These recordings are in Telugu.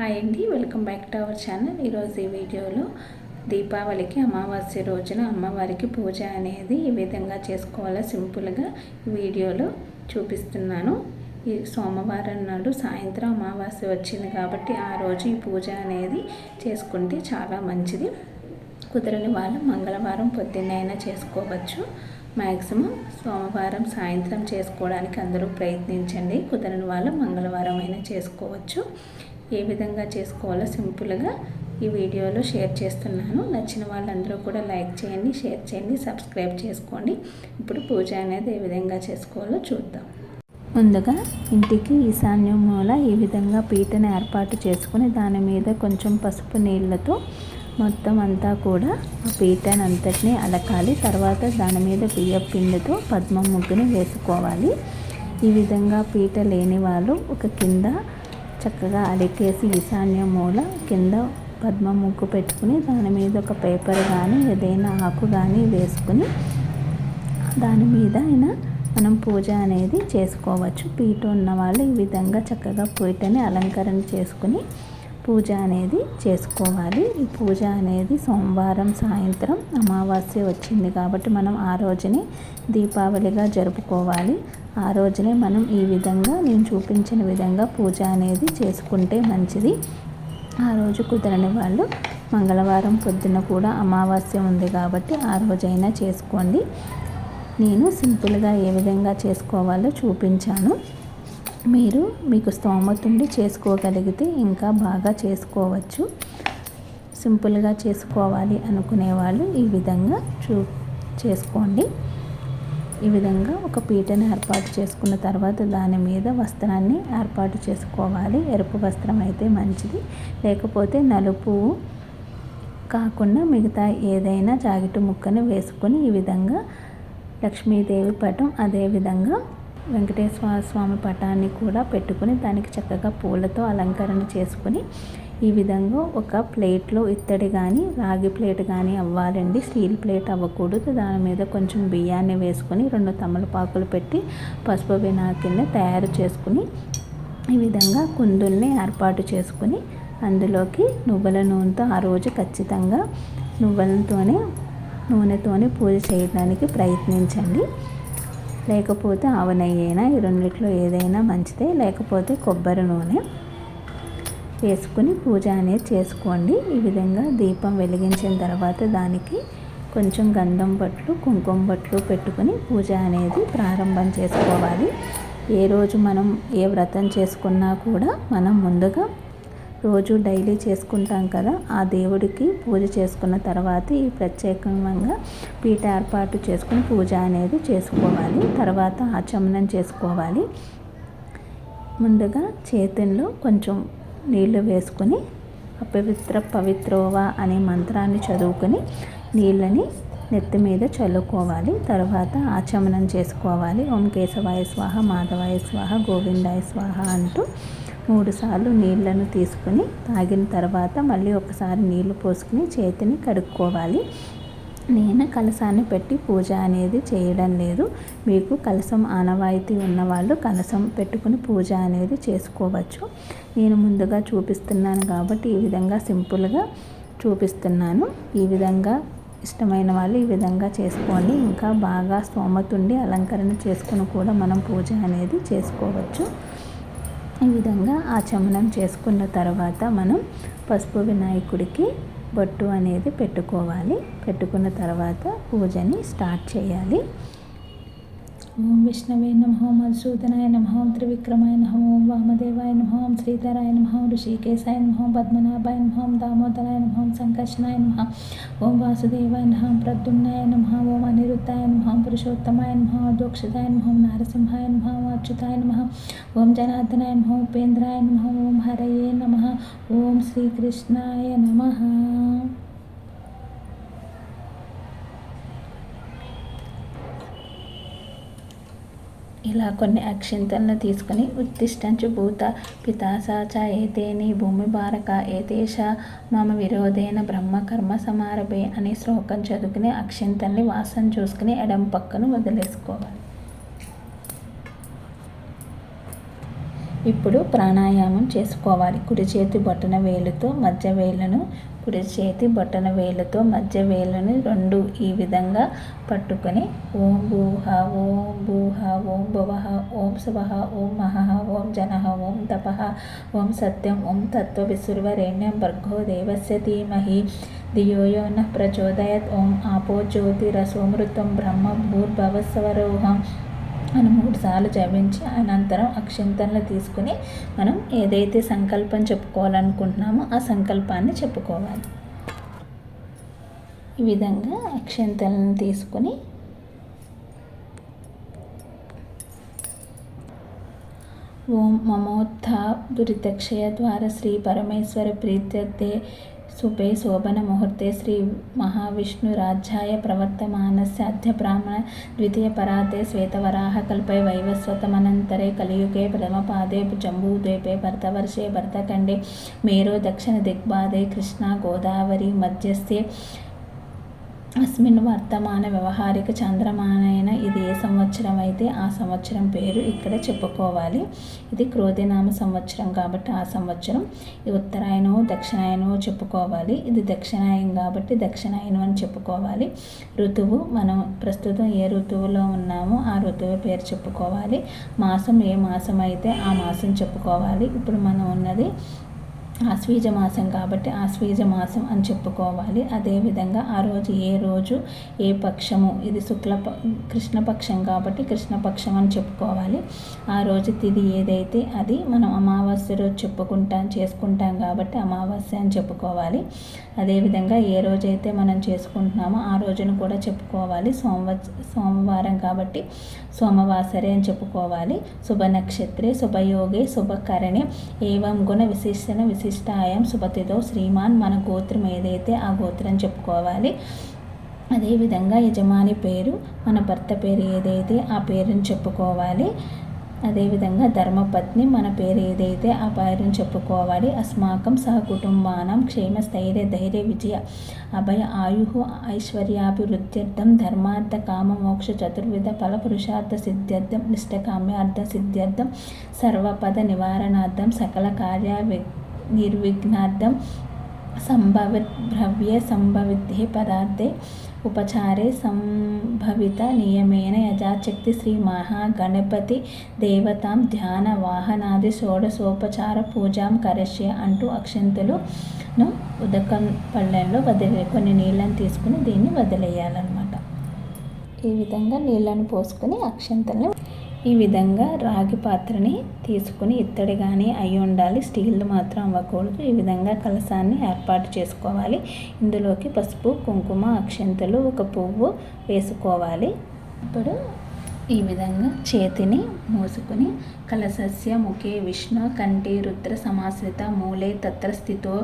హాయ్ అండి welcome back to our channel. ఈరోజు ఈ వీడియోలో దీపావళికి అమావాస్య రోజున అమ్మవారికి పూజ అనేది ఈ విధంగా చేసుకోవాలో సింపుల్గా వీడియోలో చూపిస్తున్నాను. ఈ సోమవారం నాడు సాయంత్రం అమావాస్య వచ్చింది కాబట్టి ఆ రోజు ఈ పూజ అనేది చేసుకుంటే చాలా మంచిది. కుదరని వాళ్ళు మంగళవారం పొద్దున్నైనా చేసుకోవచ్చు. మ్యాక్సిమం సోమవారం సాయంత్రం చేసుకోవడానికి అందరూ ప్రయత్నించండి. కుదరని వాళ్ళు మంగళవారం అయినా చేసుకోవచ్చు. ఏ విధంగా చేసుకోవాలో సింపుల్గా ఈ వీడియోలో షేర్ చేస్తున్నాను. నచ్చిన వాళ్ళందరూ కూడా లైక్ చేయండి షేర్ చేయండి సబ్స్క్రైబ్ చేసుకోండి. ఇప్పుడు పూజ అనేది ఏ విధంగా చేసుకోవాలో చూద్దాం. ముందుగా ఇంటికి ఈశాన్యం మూల ఈ విధంగా పీటను ఏర్పాటు చేసుకుని దాని మీద కొంచెం పసుపు నీళ్ళతో మొత్తం అంతా కూడా ఆ పీటను అంతటిని అలకాలి. తర్వాత దాని మీద బియ్య పిండితో పద్మ ముగ్గుని వేసుకోవాలి. ఈ విధంగా పీట లేని వాళ్ళు ఒక కింద చక్కగా అలికేసి ఈశాన్య మూల కింద పద్మ ముగ్గు పెట్టుకుని దాని మీద ఒక పేపర్ కానీ ఏదైనా ఆకు కానీ వేసుకుని దాని మీద అయినా మనం పూజ అనేది చేసుకోవచ్చు. పీట ఉన్న వాళ్ళు ఈ విధంగా చక్కగా పీటని అలంకరణ చేసుకుని పూజ అనేది చేసుకోవాలి. ఈ పూజ అనేది సోమవారం సాయంత్రం అమావాస్య వచ్చింది కాబట్టి మనం ఆ రోజుని దీపావళిగా జరుపుకోవాలి. ఆ రోజునే మనం ఈ విధంగా నేను చూపించిన విధంగా పూజ అనేది చేసుకుంటే మంచిది. ఆ రోజు కుదరని వాళ్ళు మంగళవారం పొద్దున కూడా అమావాస్య ఉంది కాబట్టి ఆ రోజైనా చేసుకోండి. నేను సింపుల్గా ఏ విధంగా చేసుకోవాలో చూపించాను. మీరు మీకు స్తోమత ఉండి చేసుకోగలిగితే ఇంకా బాగా చేసుకోవచ్చు. సింపుల్గా చేసుకోవాలి అనుకునే వాళ్ళు ఈ విధంగా చూ చేసుకోండి. ఈ విధంగా ఒక పీటను ఏర్పాటు చేసుకున్న తర్వాత దాని మీద వస్త్రాన్ని ఏర్పాటు చేసుకోవాలి. ఎరుపు వస్త్రం అయితే మంచిది. లేకపోతే నలుపు కాకుండా మిగతా ఏదైనా జాకెట్ ముక్కను వేసుకొని ఈ విధంగా లక్ష్మీదేవి పటం అదేవిధంగా వెంకటేశ్వర స్వామి పటాన్ని కూడా పెట్టుకుని దానికి చక్కగా పూలతో అలంకరణ చేసుకుని ఈ విధంగా ఒక ప్లేట్లో ఇత్తడి కానీ రాగి ప్లేట్ కానీ అవ్వాలండి. స్టీల్ ప్లేట్ అవ్వకూడదు. దాని మీద కొంచెం బియ్యాన్ని వేసుకొని రెండు తమలపాకులు పెట్టి పసుపు వినాకిని తయారు చేసుకుని ఈ విధంగా కుందుల్ని ఏర్పాటు చేసుకుని అందులోకి నువ్వుల నూనెతో ఆ రోజు ఖచ్చితంగా నువ్వులతోనే నూనెతోనే పూజ చేయడానికి ప్రయత్నించండి. లేకపోతే ఆవు నెయ్యి అయినా ఈ రెండిట్లో ఏదైనా మంచిదే. లేకపోతే కొబ్బరి నూనె వేసుకుని పూజ అనేది చేసుకోండి. ఈ విధంగా దీపం వెలిగించిన తర్వాత దానికి కొంచెం గంధం బట్లు కుంకుమ బట్లు పెట్టుకుని పూజ అనేది ప్రారంభం చేసుకోవాలి. ఏ రోజు మనం ఏ వ్రతం చేసుకున్నా కూడా మనం ముందుగా రోజు డైలీ చేసుకుంటాం కదా ఆ దేవుడికి పూజ చేసుకున్న తర్వాత ఈ ప్రత్యేకంగా పీట ఏర్పాటు చేసుకుని పూజ అనేది చేసుకోవాలి. తర్వాత ఆచమనం చేసుకోవాలి. ముందుగా చేతుల్లో కొంచెం నీళ్ళు వేసుకొని అపవిత్ర పవిత్రోవా అనే మంత్రాన్ని చదువుకొని నీళ్ళని నెత్తి మీద చల్లుకోవాలి. తర్వాత ఆచమనం చేసుకోవాలి. ఓం కేశవాయ స్వాహ మాధవాయ స్వాహ గోవిందాయ స్వాహ అంటూ మూడుసార్లు నీళ్ళను తీసుకుని తాగిన తర్వాత మళ్ళీ ఒకసారి నీళ్ళు పోసుకుని చేతిని కడుక్కోవాలి. నేను కలసాన్ని పెట్టి పూజ అనేది చేయడం లేదు. మీకు కలసం ఆనవాయితీ ఉన్నవాళ్ళు కలసం పెట్టుకుని పూజ అనేది చేసుకోవచ్చు. నేను ముందుగా చూపిస్తున్నాను కాబట్టి ఈ విధంగా సింపుల్గా చూపిస్తున్నాను. ఈ విధంగా ఇష్టమైన వాళ్ళు ఈ విధంగా చేసుకోండి. ఇంకా బాగా స్తోమతుండి అలంకరణ చేసుకుని కూడా మనం పూజ అనేది చేసుకోవచ్చు. ఈ విధంగా ఆచమనం చేసుకున్న తర్వాత మనం పసుపు వినాయకుడికి బొట్టు అనేది పెట్టుకోవాలి. పెట్టుకున్న తర్వాత పూజని స్టార్ట్ చేయాలి. ఓం విష్ణవే నమ మధుసూదనాయ నమ త్రివిక్రమాయ నమ ఓం వామదేవాయ నమ శ్రీధరాయ నమ ఋషికేశాయ నమ పద్మనాభాయ నమ దామోదరాయ నమ సంకర్షణాయ నమ ఓం వాసుదేవాయ నమ ప్రద్యుమ్నాయ నమ ఓం అనిరుద్ధాయ నమ పురుషోత్తమాయ నమ దోక్షదాయ నమ నారసింహాయ నమ అచ్యుతాయ నమ ఓం జనార్దనాయ నమ ఉపేంద్రాయ నమ ఓం హరయే నమ ఓం శ్రీకృష్ణాయ నమ ఇలా కొన్ని అక్షింతలను తీసుకుని ఉత్తిష్టంచు భూత పితాసాచ ఏతేని భూమి భారక ఏతేష మమ విరోధేన బ్రహ్మ కర్మ సమారభే అనే శ్లోకం చదువుకుని అక్షింతల్ని వాసన చూసుకుని ఎడం పక్కను వదిలేసుకోవాలి. ఇప్పుడు ప్రాణాయామం చేసుకోవాలి. కుడి చేతి బొట్టన వేలుతో మధ్య వేలను కుడి చేతి బొటన వేలుతో మధ్య వేలుని రెండు ఈ విధంగా పట్టుకొని ఓం భూహ ఓం భూహ ఓం భవహ ఓం శుభహ ఓం మహహ ఓం జనః ఓం తపహ ఓం సత్యం ఓం తత్వ విసుర్వరేణ్యం భర్గో దేవస్య ధీమహి. ధియో యో నః ప్రచోదయత్. ఓం ఆపో జ్యోతిరసోమృతం బ్రహ్మ భూర్భవస్వరోహం మనం మూడు సార్లు జపించి అనంతరం అక్షంతలను తీసుకుని మనం ఏదైతే సంకల్పం చెప్పుకోవాలనుకుంటున్నామో ఆ సంకల్పాన్ని చెప్పుకోవాలి. ఈ విధంగా అక్షంతలను తీసుకుని ఓం మమోత్థ దురితక్షయ ద్వారా శ్రీ పరమేశ్వర ప్రీత్యర్థే శుభే శోభన ముహూర్తే శ్రీ మహావిష్ణురాజ్యాయ ప్రవర్తమానస్య అధ్య బ్రాహ్మణ ద్వితీయ పరాతే శ్వేతవరాహ కల్పే వైవస్వతమనంతరే కలియుగే ప్రథమపాదే జంబూద్వీపే భర్తవర్షే భర్తఖండే మేరో దక్షిణ దిగ్బాదే కృష్ణా గోదావరి మధ్యస్థే అస్మిన్ వర్తమాన వ్యవహారిక చంద్రమానైన ఇది ఏ సంవత్సరం అయితే ఆ సంవత్సరం పేరు ఇక్కడ చెప్పుకోవాలి. ఇది క్రోధినామ సంవత్సరం కాబట్టి ఆ సంవత్సరం. ఇది ఉత్తరాయణం దక్షిణాయనం చెప్పుకోవాలి. ఇది దక్షిణాయనం కాబట్టి దక్షిణాయనం అని చెప్పుకోవాలి. ఋతువు మనం ప్రస్తుతం ఏ ఋతువులో ఉన్నామో ఆ ఋతువు పేరు చెప్పుకోవాలి. మాసం ఏ మాసం అయితే ఆ మాసం చెప్పుకోవాలి. ఇప్పుడు మనం ఉన్నది ఆశ్వీజ మాసం కాబట్టి ఆశ్వీజ మాసం అని చెప్పుకోవాలి. అదేవిధంగా ఆ రోజు ఏ రోజు ఏ పక్షము ఇది శుక్ల కృష్ణపక్షం కాబట్టి కృష్ణపక్షం అని చెప్పుకోవాలి. ఆ రోజు తిది ఏదైతే అది మనం అమావాస్య రోజు చెప్పుకుంటాం చేసుకుంటాం కాబట్టి అమావాస్య అని చెప్పుకోవాలి. అదేవిధంగా ఏ రోజైతే మనం చేసుకుంటున్నామో ఆ రోజును కూడా చెప్పుకోవాలి. సోమవ సోమవారం కాబట్టి సోమవాసరే అని చెప్పుకోవాలి. శుభ నక్షత్రే శుభయోగే శుభకరణే ఏవం గుణ విశేషణ విశేష విశిష్టాయం శుభతితో శ్రీమాన్ మన గోత్రం ఏదైతే ఆ గోత్రం చెప్పుకోవాలి. అదేవిధంగా యజమాని పేరు మన భర్త పేరు ఏదైతే ఆ పేరుని చెప్పుకోవాలి. అదేవిధంగా ధర్మపత్ని మన పేరు ఏదైతే ఆ పేరుని చెప్పుకోవాలి. అస్మాకం సహకుటుంబానం క్షేమ స్థైర్య ధైర్య విజయ అభయ ఆయు ఐశ్వర్యాభివృద్ధ్యర్థం ధర్మార్థ కామ మోక్ష చతుర్విధ ఫల పురుషార్థ సిద్ధ్యర్థం నిష్టకామ్యార్థ సిద్ధ్యర్థం సర్వపద నివారణార్థం సకల కార్య నిర్విఘ్నార్థం సంభవిత్ భవ్య సంభవితే పదార్థే ఉపచారే సంభవిత నియమేన యజాశక్తి శ్రీ మహాగణపతి దేవతాం ధ్యాన వాహనాది షోడశోపచార పూజాం కరష్య అంటూ అక్షంతులను ఉదకం పళ్ళెంలో వదిలే కొన్ని నీళ్ళని తీసుకుని దీన్ని వదిలేయాలన్నమాట. ఈ విధంగా నీళ్ళను పోసుకొని అక్షంతలను ఈ విధంగా రాగి పాత్రని తీసుకుని ఇత్తడి కానీ అయి ఉండాలి. స్టీల్ మాత్రం అవ్వకూడదు. ఈ విధంగా కలసాన్ని ఏర్పాటు చేసుకోవాలి. ఇందులోకి పసుపు కుంకుమ అక్షంతలు ఒక పువ్వు వేసుకోవాలి. ఇప్పుడు ఈ విధంగా చేతిని మూసుకుని కలసస్య ముఖే విష్ణు కంఠే రుద్ర సమాశ్రిత మూలే తత్ర స్థితో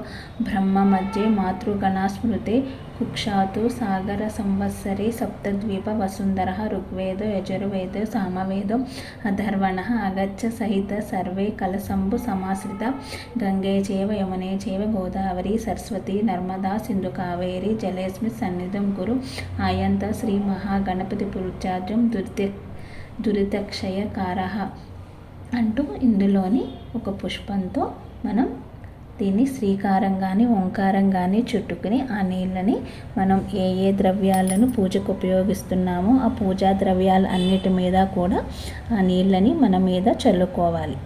బ్రహ్మ మధ్య మాతృగణ స్మృతే కుక్షాతు సాగర సంవత్సరే సప్తద్వీప వసుంధర ఋగ్వేద యజుర్వేద సామవేద అధర్వణ అగచ్చ సహిత సర్వే కలసంబు సమాశ్రిత గంగే చేవ యమునే చేవ గోదావరి సరస్వతి నర్మదా సింధు కావేరి జలేస్మి సన్నిధం గురు ఆయంత శ్రీ మహాగణపతి పురుచార్జం దుర్తి దురితక్షయకార అంటూ ఇందులోని ఒక పుష్పంతో మనం దీన్ని శ్రీకారం కానీ ఓంకారం కానీ చుట్టుకుని ఆ నీళ్ళని మనం ఏ ఏ ద్రవ్యాలను పూజకు ఉపయోగిస్తున్నామో ఆ పూజా ద్రవ్యాలు అన్నిటి మీద కూడా ఆ నీళ్ళని మన మీద చల్లుకోవాలి.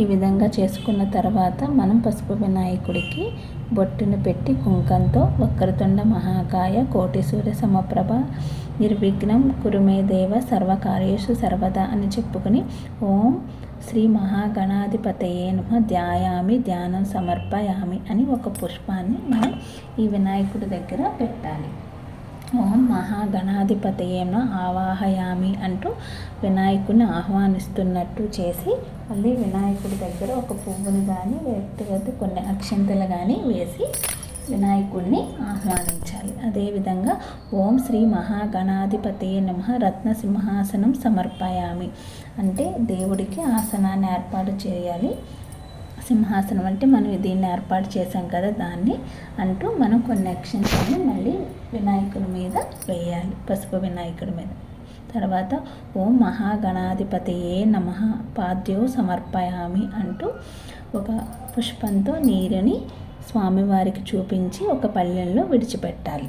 ఈ విధంగా చేసుకున్న తర్వాత మనం పసుపు వినాయకుడికి బొట్టును పెట్టి కుంకంతో వక్రతుండ మహాకాయ కోటి సూర్య సమప్రభ నిర్విఘ్నం కురుమే దేవ సర్వకార్యేషు సర్వదా అని చెప్పుకుని ఓం శ్రీ మహాగణాధిపతయే నమ ధ్యాయామి ధ్యానం సమర్పయామి అని ఒక పుష్పాన్ని మనం ఈ వినాయకుడి దగ్గర పెట్టాలి. ఓం మహాగణాధిపతయేన ఆవాహయామి అంటూ వినాయకుడిని ఆహ్వానిస్తున్నట్టు చేసి మళ్ళీ వినాయకుడి దగ్గర ఒక పువ్వుని కానీ లేకపోతే కొన్ని అక్షంతలు కానీ వేసి వినాయకుడిని ఆహ్వానించాలి. అదేవిధంగా ఓం శ్రీ మహాగణాధిపతి నమ రత్న సింహాసనం సమర్పయామి. అంటే దేవుడికి ఆసనాన్ని ఏర్పాటు చేయాలి. సింహాసనం అంటే మనం దీన్ని ఏర్పాటు చేసాం కదా దాన్ని అంటూ మనం కొన్ని అక్షంతలను మళ్ళీ వినాయకుడి మీద వేయాలి పసుపు వినాయకుడి మీద. తర్వాత ఓం మహాగణాధిపతియే నమ పాద్యో సమర్పయామి అంటూ ఒక పుష్పంతో నీరుని స్వామివారికి చూపించి ఒక పల్లెల్లో విడిచిపెట్టాలి.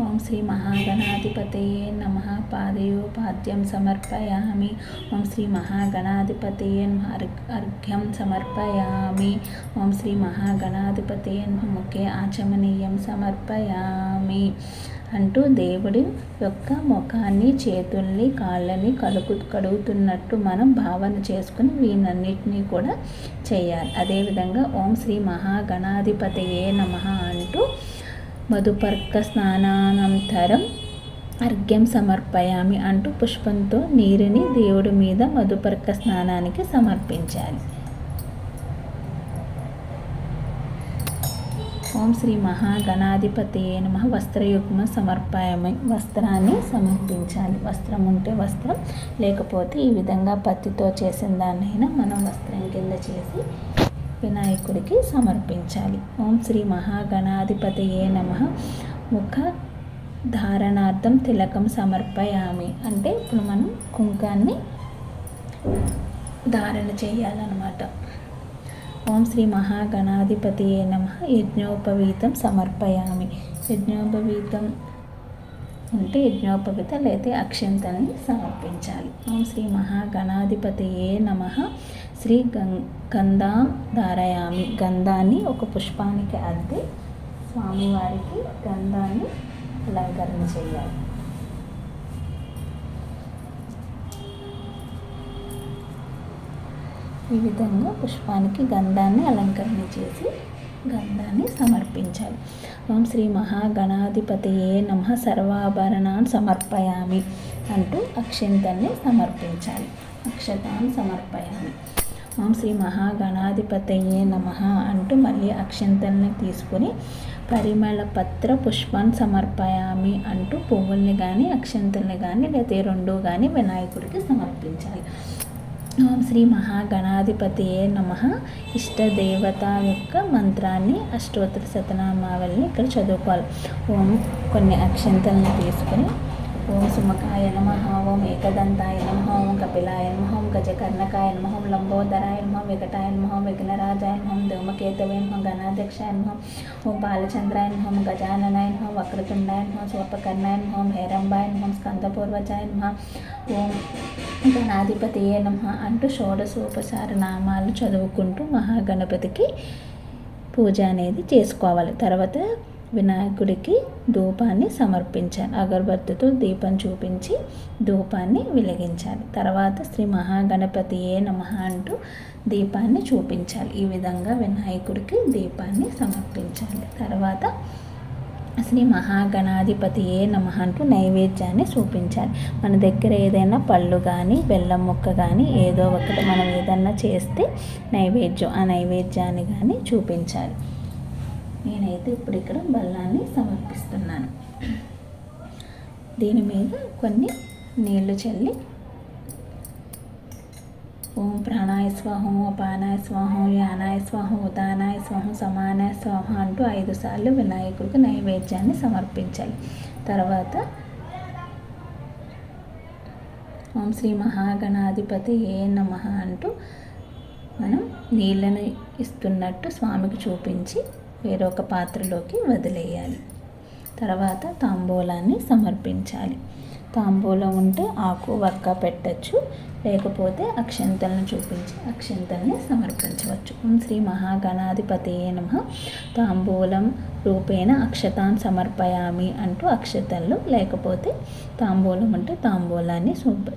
ఓం శ్రీ మహాగణాధిపతయే నమ. పాదయోపాద్యం సమర్పయామి. ఓం శ్రీ మహాగణాధిపతయే అర్ఘ్యం సమర్పయామి. ఓం శ్రీ మహాగణాధిపతయే ముఖే ఆచమనీయం సమర్పయామి. అంటూ దేవుడి యొక్క ముఖాన్ని చేతుల్ని కాళ్ళని కడుగు కడుగుతున్నట్టు మనం భావన చేసుకుని వీనన్నిటినీ కూడా చేయాలి. అదేవిధంగా ఓం శ్రీ మహాగణాధిపతయే నమ అంటూ మధుపర్క స్నానానంతరం అర్ఘ్యం సమర్పయామి అంటూ పుష్పంతో నీరుని దేవుడి మీద మధుపర్క స్నానానికి సమర్పించాలి. ఓం శ్రీ మహాగణాధిపతి నమ. వస్త్రయుగ్మ సమర్పాయమై వస్త్రాన్ని సమర్పించాలి. వస్త్రం ఉంటే వస్త్రం లేకపోతే ఈ విధంగా పత్తితో చేసిన దాన్నైనా మనం వస్త్రం కింద చేసి వినాయకుడికి సమర్పించాలి. ఓం శ్రీ మహాగణాధిపతి నమ. ముఖ ధారణార్థం తిలకం సమర్పయామి. అంటే ఇప్పుడు మనం కుంకాన్ని ధారణ చేయాలన్నమాట. ఓం శ్రీ మహాగణాధిపతి నమ. యజ్ఞోపవీతం సమర్పయామి. యజ్ఞోపవీతం అంటే యజ్ఞోపవీత లేదా అక్షంతల్ని సమర్పించాలి. ఓం శ్రీ మహాగణాధిపతియే నమ. శ్రీ గం గంధాం ధారయామి. గంధాన్ని ఒక పుష్పానికి అద్ది స్వామివారికి గంధాన్ని అలంకరణ చేయాలి. ఈ విధంగా పుష్పానికి గంధాన్ని అలంకరణ చేసి గంధాన్ని సమర్పించాలి. ఓం శ్రీ మహాగణాధిపతియే నమ. సర్వాభరణాన్ని సమర్పయామి అంటూ అక్షంతల్ని సమర్పించాలి. అక్షతాం సమర్పయామి. ఓం శ్రీ మహాగణాధిపతయే నమ అంటూ మళ్ళీ అక్షంతల్ని తీసుకొని పరిమళ పత్ర పుష్పాన్ని సమర్పయామి అంటూ పువ్వుల్ని కానీ అక్షంతల్ని కానీ లేకపోతే రెండు కానీ వినాయకుడికి సమర్పించాలి. ఓం శ్రీ మహాగణాధిపతియే నమ. ఇష్టదేవత యొక్క మంత్రాన్ని అష్టోత్తర శతనామావళిని ఇక్కడ చదువుకోవాలి. ఓం కొన్ని అక్షంతలను తీసుకొని ఓం సుమకాయ నమ ఓం ఏకదంతాయ నమ ఓం కపిలాయ నమ ఓం గజకర్ణకాయ నమ ఓం లంబోదరాయ నమ వికటాయ నమ ఓం విఘ్నరాజాయ నమ ఓం ధూమకేతవే నమ గణాధ్యక్షాయ నమ ఓం బాలచంద్రాయ నమ ఓం గజాననాయ నమ వక్రతుండాయ నమ స్వపకర్ణాయ నమ ఓం హేరంబాయ నమ స్కందపూర్వజాయ నమ ఓం గణాధిపతియే నమ అంటూ షోడశోపచార నామాలు చదువుకుంటూ మహాగణపతికి పూజ అనేది చేసుకోవాలి తర్వాత వినాయకుడికి ధూపాన్ని సమర్పించాలి. అగరబత్తితో దీపం చూపించి ధూపాన్ని వెలిగించాలి. తర్వాత శ్రీ మహాగణపతి ఏ నమ అంటూ దీపాన్ని చూపించాలి. ఈ విధంగా వినాయకుడికి దీపాన్ని సమర్పించాలి. తర్వాత శ్రీ మహాగణాధిపతి ఏ నమ అంటూ నైవేద్యాన్ని చూపించాలి. మన దగ్గర ఏదైనా పళ్ళు కానీ బెల్లం ముక్క కానీ ఏదో ఒకటి మనం ఏదన్నా చేస్తే నైవేద్యం ఆ నైవేద్యాన్ని కానీ చూపించాలి. నేనైతే ఇప్పుడు ఇక్కడ బల్లాన్ని సమర్పిస్తున్నాను. దీని మీద కొన్ని నీళ్ళు చల్లి ఓం ప్రాణాయ స్వాహం అపానాయ స్వాహం యానాయ స్వాహం ఉదానాయ స్వాహం సమానాయ స్వాహం అంటూ ఐదు సార్లు వినాయకుడికి నైవేద్యాన్ని సమర్పించాలి. తర్వాత ఓం శ్రీ మహాగణాధిపతి ఏ నమ అంటూ మనం నీళ్ళను ఇస్తున్నట్టు స్వామికి చూపించి వేరొక పాత్రలోకి వదిలేయాలి. తర్వాత తాంబూలాన్ని సమర్పించాలి. తాంబూలం ఉంటే ఆకు వక్క పెట్టచ్చు. లేకపోతే అక్షంతలను చూపించి అక్షంతల్ని సమర్పించవచ్చు. శ్రీ మహాగణాధిపతి నమ. తాంబూలం రూపేణ అక్షతాన్ సమర్పయామి అంటూ అక్షతలు. లేకపోతే తాంబూలం అంటే తాంబూలాన్ని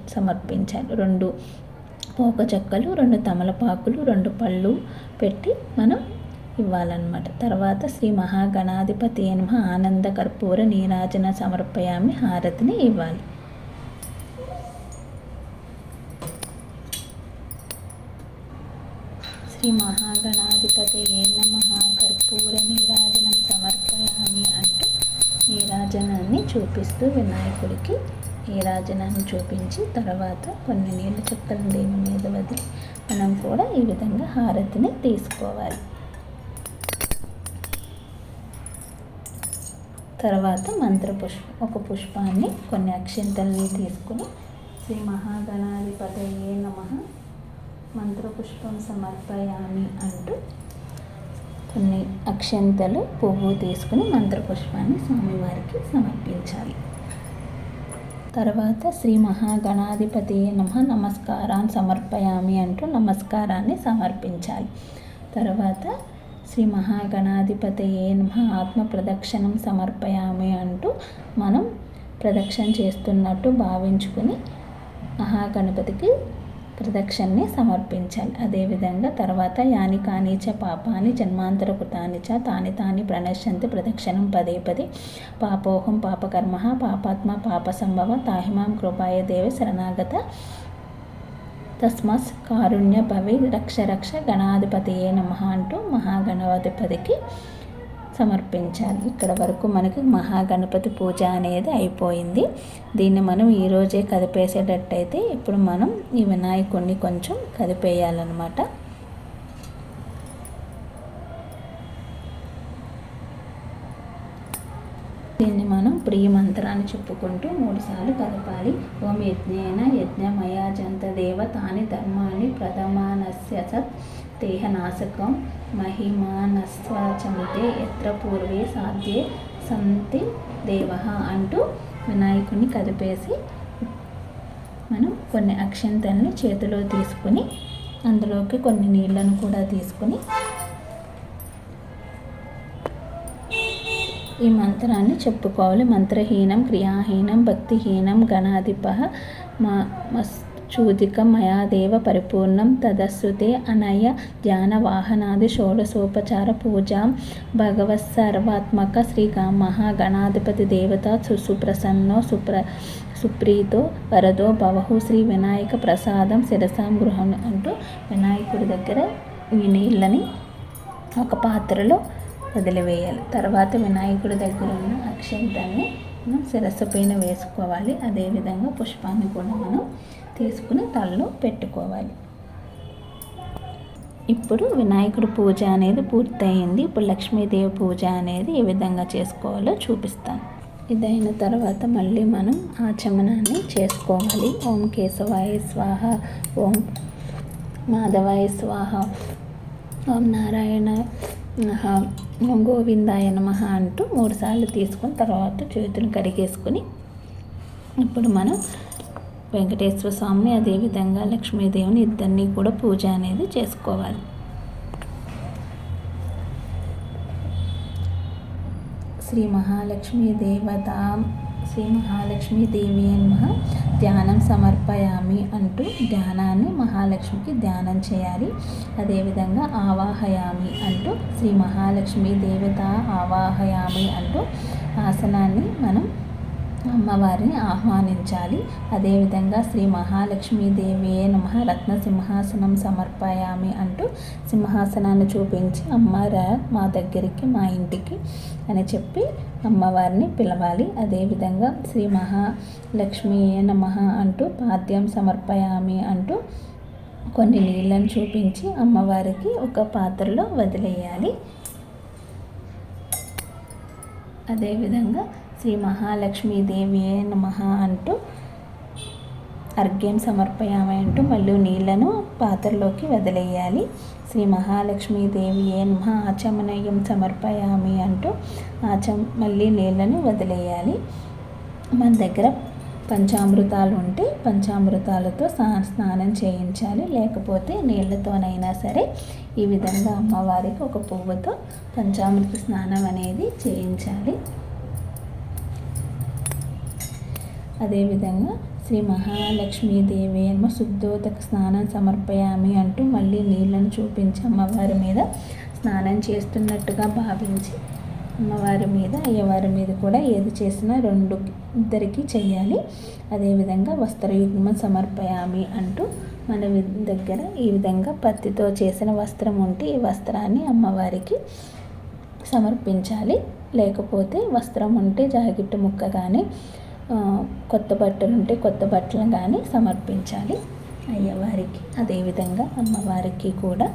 సమర్పించాలి. రెండు పోక చెక్కలు రెండు తమలపాకులు రెండు పళ్ళు పెట్టి మనం ఇవ్వాలన్నమాట. తర్వాత శ్రీ మహాగణాధిపతి నమ ఆనంద కర్పూర నీరాజన సమర్పయామి హారతిని ఇవ్వాలి. శ్రీ మహాగణాధిపతి నమ కర్పూర నీరాజనం సమర్పయామి అంటూ నీరాజనాన్ని చూపిస్తూ వినాయకుడికి నీరాజనాన్ని చూపించి తర్వాత కొన్ని నీళ్ళ చుక్కలు దేవుని మీద వదిలి మనం కూడా ఈ విధంగా హారతిని తీసుకోవాలి. తర్వాత మంత్ర పుష్పం ఒక పుష్పాన్ని కొన్ని అక్షింతల్ని తీసుకుని శ్రీ మహాగణాధిపతయే నమ. మంత్రపుష్పం సమర్పయామి అంటూ కొన్ని అక్షంతలు పువ్వు తీసుకుని మంత్రపుష్పాన్ని స్వామివారికి సమర్పించాలి. తర్వాత శ్రీ మహాగణాధిపతి నమ. నమస్కారాన్ని సమర్పయామి అంటూ నమస్కారాన్ని సమర్పించాలి. తర్వాత శ్రీ మహాగణాధిపతి నమ. ఆత్మ ప్రదక్షిణం సమర్పయామి అంటూ మనం ప్రదక్షిణ చేస్తున్నట్టు భావించుకుని మహాగణపతికి ప్రదక్షిణని సమర్పించాలి. అదేవిధంగా తర్వాత యాని కానిచ పాపాని జన్మాంతర కృతానిచ తాని తాని ప్రణశ్యంతి ప్రదక్షిణం పదే పదే. పాపోహం పాపకర్మ పాపాత్మ పాప సంభవ తాహిమాం కృపాయ దేవ శరణాగత తస్మస్ కారుణ్య భవి రక్ష రక్ష గణాధిపతియే నమ అంటూ మహాగణాధిపతికి సమర్పించాలి. ఇక్కడ వరకు మనకి మహాగణపతి పూజ అనేది అయిపోయింది. దీన్ని మనం ఈరోజే కదిపేసేటట్టయితే ఇప్పుడు మనం ఈ వినాయకుడిని కొంచెం కదిపేయాలన్నమాట. దీన్ని మనం ప్రియ మంత్రాన్ని చెప్పుకుంటూ మూడుసార్లు కదపాలి. ఓం యజ్ఞేన యజ్ఞమయాజంత దేవ తాని ధర్మాన్ని ప్రథమానస్య సత్ దేహనాశకం మహిమానస్వచమితే ఎత్ర పూర్వే సాధ్యే సంతి దేవ అంటూ వినాయకుడిని కదిపేసి మనం కొన్ని అక్షంతల్ని చేతిలో తీసుకుని అందులోకి కొన్ని నీళ్ళను కూడా తీసుకుని ఈ మంత్రాన్ని చెప్పుకోవాలి. మంత్రహీనం క్రియాహీనం భక్తిహీనం గణాధిప మా మస్ చూదికం మయాదేవ పరిపూర్ణం తదస్సుతే అనయ ధ్యాన వాహనాది షోడశోపచార పూజాం భగవత్ సర్వాత్మక శ్రీ మహాగణాధిపతి దేవత సుప్రసన్నో సుప్ర సుప్రీతో వరదో భవహు శ్రీ వినాయక ప్రసాదం శిరసాం గృహం అంటూ వినాయకుడి దగ్గర ఈ నీళ్ళని ఒక పాత్రలో వదిలివేయాలి. తర్వాత వినాయకుడి దగ్గర ఉన్న అక్షంతాన్ని మనం శిరస్సు పైన వేసుకోవాలి. అదేవిధంగా పుష్పాన్ని కూడా మనం తీసుకుని తలలో పెట్టుకోవాలి. ఇప్పుడు వినాయకుడి పూజ అనేది పూర్తయింది. ఇప్పుడు లక్ష్మీదేవి పూజ అనేది ఏ విధంగా చేసుకోవాలో చూపిస్తాను. ఇదైన తర్వాత మళ్ళీ మనం ఆచమనాన్ని చేసుకోవాలి. ఓం కేశవాయ స్వాహ ఓం మాధవాయ స్వాహ ఓం నారాయణ ఓం గోవిందాయ నమ అంటూ మూడుసార్లు తీసుకుని తర్వాత చేతులు కడిగేసుకొని ఇప్పుడు మనం వెంకటేశ్వర స్వామిని అదేవిధంగా లక్ష్మీదేవిని ఇద్దరిని కూడా పూజ అనేది చేసుకోవాలి. శ్రీ మహాలక్ష్మీ దేవత శ్రీ మహాలక్ష్మీదేవి నమ. ధ్యానం సమర్పయామి అంటూ ధ్యానాన్ని మహాలక్ష్మికి ధ్యానం చేయాలి. అదేవిధంగా ఆవాహయామి అంటూ శ్రీ మహాలక్ష్మి దేవత ఆవాహయామి అంటూ ఆసనాన్ని మనం అమ్మవారిని ఆహ్వానించాలి. అదేవిధంగా శ్రీ మహాలక్ష్మీదేవి నమ రత్న సింహాసనం సమర్పయామి అంటూ సింహాసనాన్ని చూపించి అమ్మారా మా దగ్గరికి మా ఇంటికి అని చెప్పి అమ్మవారిని పిలవాలి. అదేవిధంగా శ్రీ మహాలక్ష్మీ నమ అంటూ పాద్యం సమర్పయామి అంటూ కొన్ని నీళ్ళను చూపించి అమ్మవారికి ఒక పాత్రలో వదిలేయాలి. అదేవిధంగా శ్రీ మహాలక్ష్మీదేవి నమ అంటూ అర్ఘ్యం సమర్పయామి అంటూ మళ్ళీ నీళ్ళను పాత్రలోకి వదిలేయాలి. శ్రీ మహాలక్ష్మీదేవి ఏ నమ. ఆచమనయం సమర్పయామి అంటూ ఆచం మళ్ళీ నీళ్ళను వదిలేయాలి. మన దగ్గర పంచామృతాలు ఉంటే పంచామృతాలతో స్నానం చేయించాలి. లేకపోతే నీళ్ళతోనైనా సరే ఈ విధంగా అమ్మవారికి ఒక పువ్వుతో పంచామృత స్నానం అనేది చేయించాలి. అదేవిధంగా శ్రీ మహాలక్ష్మీదేవి శుద్ధోదక స్నానం సమర్పయామి అంటూ మళ్ళీ నీళ్ళను చూపించి అమ్మవారి మీద స్నానం చేస్తున్నట్టుగా భావించి అమ్మవారి మీద అయ్యవారి మీద కూడా ఏది చేసినా రెండు ఇద్దరికి చెయ్యాలి. అదేవిధంగా వస్త్రయుగ్మ సమర్పయామి అంటూ మన దగ్గర ఈ విధంగా పత్తితో చేసిన వస్త్రం ఉంటే ఈ వస్త్రాన్ని అమ్మవారికి సమర్పించాలి. లేకపోతే వస్త్రం ఉంటే జాకెట్ ముక్క కానీ కొత్త బట్టలు ఉంటే కొత్త బట్టలు కానీ సమర్పించాలి అయ్యవారికి. అదేవిధంగా అమ్మవారికి కూడా.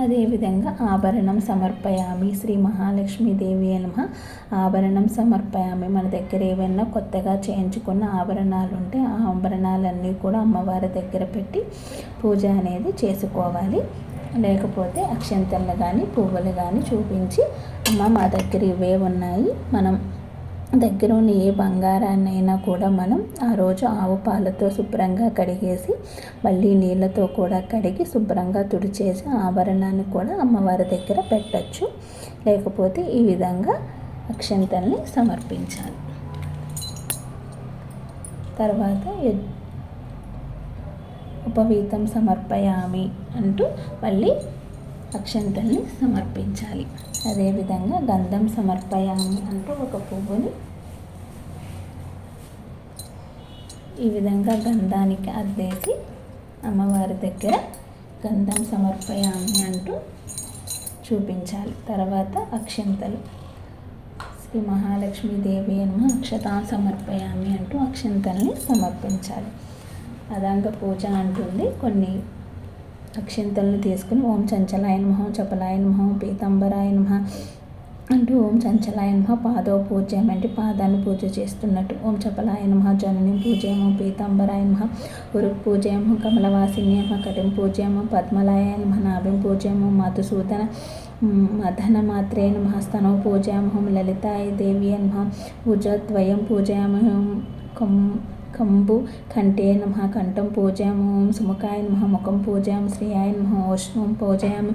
అదేవిధంగా ఆభరణం సమర్పయామి. శ్రీ మహాలక్ష్మీదేవి నమ. ఆభరణం సమర్పయామి. మన దగ్గర ఏమైనా కొత్తగా చేయించుకున్న ఆభరణాలు ఉంటే ఆ ఆభరణాలన్నీ కూడా అమ్మవారి దగ్గర పెట్టి పూజ అనేది చేసుకోవాలి. లేకపోతే అక్షంతలు కానీ పువ్వులు కానీ చూపించి అమ్మ మా దగ్గర ఇవే ఉన్నాయి. మనం దగ్గర ఉన్న ఏ బంగారాన్నైనా కూడా మనం ఆ రోజు ఆవు పాలతో శుభ్రంగా కడిగేసి మళ్ళీ నీళ్ళతో కూడా కడిగి శుభ్రంగా తుడిచేసి ఆభరణాన్ని కూడా అమ్మవారి దగ్గర పెట్టచ్చు. లేకపోతే ఈ విధంగా అక్షంతల్ని సమర్పించాలి. తర్వాత ఉపవీతం సమర్పయామి అంటూ మళ్ళీ అక్షంతల్ని సమర్పించాలి. అదేవిధంగా గంధం సమర్పయామి అంటూ ఒక పువ్వుని ఈ విధంగా గంధానికి అద్దేసి అమ్మవారి దగ్గర గంధం సమర్పయామి అంటూ చూపించాలి. తర్వాత అక్షంతలు. శ్రీ మహాలక్ష్మీదేవి అమ్మ అక్షతాం సమర్పయామి అంటూ అక్షంతల్ని సమర్పించాలి. అదాంక పూజ అంటుంది. కొన్ని అక్షింతలను తీసుకుని ఓం చంచలాయ నమ చపలాయ నమ పీతాంబరాయ నమ అంటూ ఓం చంచలాయ నమ పాదో పూజ్యం అంటే పాదాన్ని పూజ చేస్తున్నట్టు. ఓం చపలాయ నమ జనని పూజయము పీతాంబరాయ నమ ఉరు పూజయము కమలవాసిన్యమ కటిం పూజయము పద్మలాయ నమ నాభిం పూజయము మధుసూదన మదన మాత్రే నమ స్తనో పూజయామహం లలితాయ దేవి నమ భుజద్వయం పూజయామహం కం కంబు కంటే నమ కంఠం పూజయాము ఓం సుముఖాయ నమ ముఖం పూజయాము శ్రీయాయ నమ ఓష్ణం పూజయామి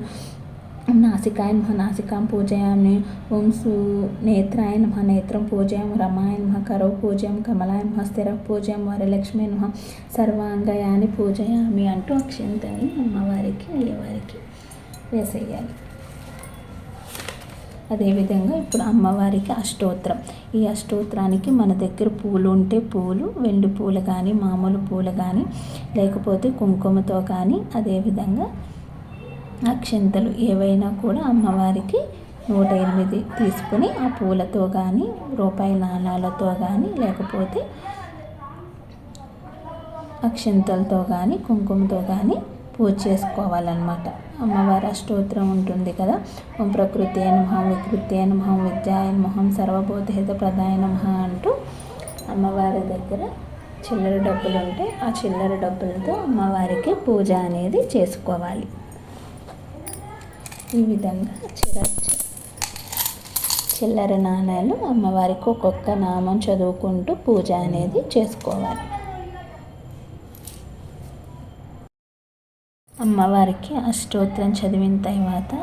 నాసికాయ నమ నాసికాం పూజయామి ఓం సు నేత్రాయ నమ నేత్రం పూజయాము రమాయ నమ కరో పూజయం కమలాయ నమ స్థిర పూజయం వరలక్ష్మి నమ సర్వాంగయాన్ని పూజయామి అంటూ అక్షంతని అమ్మవారికి అయ్యవారికి వేసేయాలి. అదేవిధంగా ఇప్పుడు అమ్మవారికి అష్టోత్తరం ఈ అష్టోత్తరానికి మన దగ్గర పూలు ఉంటే పూలు వెండి పూలు కానీ మామూలు పూలు కానీ లేకపోతే కుంకుమతో కానీ అదేవిధంగా అక్షంతలు ఏవైనా కూడా అమ్మవారికి నూట ఎనిమిది తీసుకుని ఆ పూలతో కానీ రూపాయి నాణాలతో కానీ లేకపోతే అక్షంతలతో కానీ కుంకుమతో కానీ పూజ చేసుకోవాలన్నమాట. అమ్మవారి అష్టోత్తరం ఉంటుంది కదా. ఓం ప్రకృతి అనుమహం వికృతి అనుమహం విద్యాయన్మహం సర్వబోధహిత ప్రదాయ అంటూ అమ్మవారి దగ్గర చిల్లర డబ్బులు ఉంటే ఆ చిల్లర డబ్బులతో అమ్మవారికి పూజ అనేది చేసుకోవాలి. ఈ విధంగా చిర చిల్లర నాణాలు అమ్మవారికి ఒక్కొక్క నామం చదువుకుంటూ పూజ అనేది చేసుకోవాలి. అమ్మవారికి అష్టోత్తరం చదివిన తర్వాత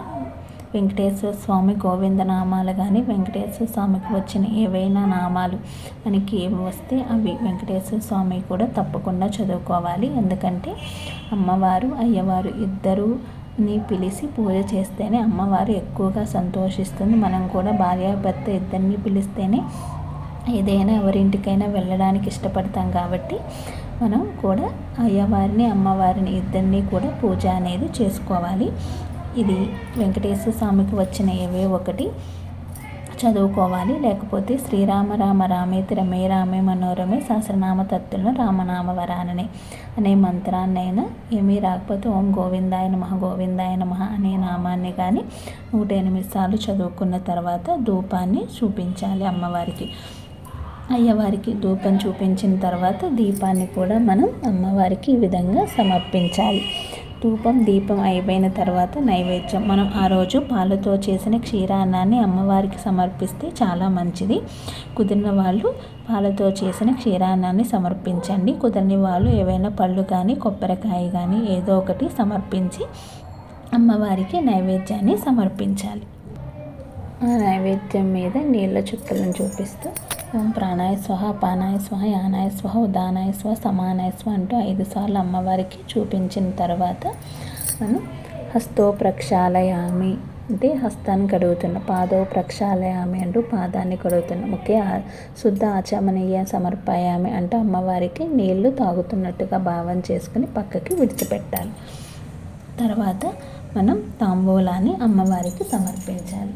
వెంకటేశ్వర స్వామి గోవింద నామాలు కానీ వెంకటేశ్వర స్వామికి వచ్చిన ఏవైనా నామాలు మనకి ఏమి వస్తే అవి వెంకటేశ్వర స్వామి కూడా తప్పకుండా చదువుకోవాలి. ఎందుకంటే అమ్మవారు అయ్యవారు ఇద్దరు ని పిలిచి పూజ చేస్తేనే అమ్మవారు ఎక్కువగా సంతోషిస్తుంది. మనం కూడా భార్యాభర్త ఇద్దరిని పిలిస్తేనే ఏదైనా ఎవరింటికైనా వెళ్ళడానికి ఇష్టపడతాం కాబట్టి మనం కూడా అయ్యవారిని అమ్మవారిని ఇద్దరిని కూడా పూజ అనేది చేసుకోవాలి. ఇది వెంకటేశ్వర స్వామికి వచ్చిన ఏవే ఒకటి. చదువుకోవాలి. లేకపోతే శ్రీరామ రామ రామేతి రమే రామే మనోరమే సహస్రనామ తత్తులను రామనామ వరాననే అనే మంత్రాన్నైనా ఏమీ రాకపోతే ఓం గోవిందాయ నమ గోవిందాయ నమ అనే నామాన్ని కానీ నూట ఎనిమిది సార్లు చదువుకున్న తర్వాత ధూపాన్ని చూపించాలి అమ్మవారికి. అయ్యవారికి ధూపం చూపించిన తర్వాత దీపాన్ని కూడా మనం అమ్మవారికి ఈ విధంగా సమర్పించాలి. ధూపం దీపం అయిపోయిన తర్వాత నైవేద్యం. మనం ఆ రోజు పాలతో చేసిన క్షీరాన్నాన్ని అమ్మవారికి సమర్పిస్తే చాలా మంచిది. కుదిరిన వాళ్ళు పాలతో చేసిన క్షీరాన్నాన్ని సమర్పించండి. కుదిరిన వాళ్ళు ఏవైనా పళ్ళు కానీ కొబ్బరికాయ కానీ ఏదో ఒకటి సమర్పించి అమ్మవారికి నైవేద్యాన్ని సమర్పించాలి. నైవేద్యం మీద నీళ్ళ చుక్కలను చూపిస్తూ ఓం ప్రాణాయ స్వహ పానాయ స్వహ యానాయ స్వహ ఉదానాయ స్వహ సమానాయ స్వహ అంటూ ఐదు సార్లు అమ్మవారికి చూపించిన తర్వాత మనం హస్తో ప్రక్షాళయామి అంటే హస్తాన్ని కడుగుతున్న పాదో ప్రక్షాళయామి అంటూ పాదాన్ని కడుగుతున్నాం ఓకే శుద్ధ ఆచమనీయ సమర్పయామి అంటూ అమ్మవారికి నీళ్ళు తాగుతున్నట్టుగా భావం చేసుకుని పక్కకి విడిచిపెట్టాలి. తర్వాత మనం తాంబూలాన్ని అమ్మవారికి సమర్పించాలి.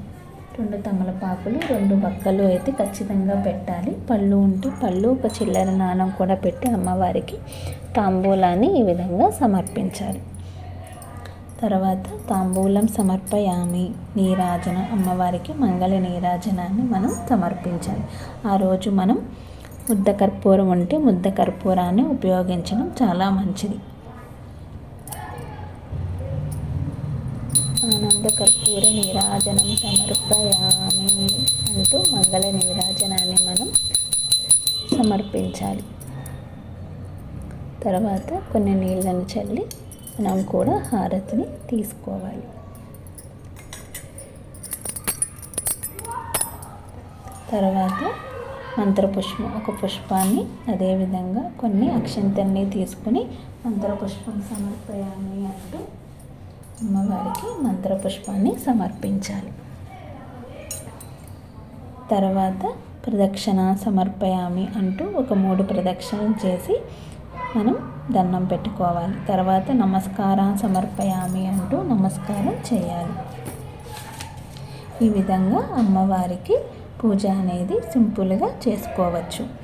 రెండు తమలపాకులు రెండు బక్కలు అయితే ఖచ్చితంగా పెట్టాలి. పళ్ళు ఉంటే పళ్ళు ఒక చిల్లర నాణం కూడా పెట్టి అమ్మవారికి తాంబూలాన్ని ఈ విధంగా సమర్పించాలి. తర్వాత తాంబూలం సమర్పయామి నీరాజన అమ్మవారికి మంగళ నీరాజనాన్ని మనం సమర్పించాలి. ఆ రోజు మనం ముద్ద కర్పూరం ఉంటే ముద్ద కర్పూరాన్ని ఉపయోగించడం చాలా మంచిది. ఆనంద కర్పూర నీరాజనం సమర్పయామి అంటూ మంగళ నీరాజనాన్ని మనం సమర్పించాలి. తర్వాత కొన్ని నీళ్ళను చల్లి మనం కూడా హారతిని తీసుకోవాలి. తర్వాత మంత్రపుష్పం ఒక పుష్పాన్ని అదేవిధంగా కొన్ని అక్షంతల్ని తీసుకుని మంత్రపుష్పం సమర్పయాన్ని అంటూ అమ్మవారికి మంత్రపుష్పాన్ని సమర్పించాలి. తర్వాత ప్రదక్షిణ సమర్పయామి అంటూ ఒక మూడు ప్రదక్షిణలు చేసి మనం దండం పెట్టుకోవాలి. తర్వాత నమస్కారం సమర్పయామి అంటూ నమస్కారం చేయాలి. ఈ విధంగా అమ్మవారికి పూజ అనేది సింపుల్గా చేసుకోవచ్చు.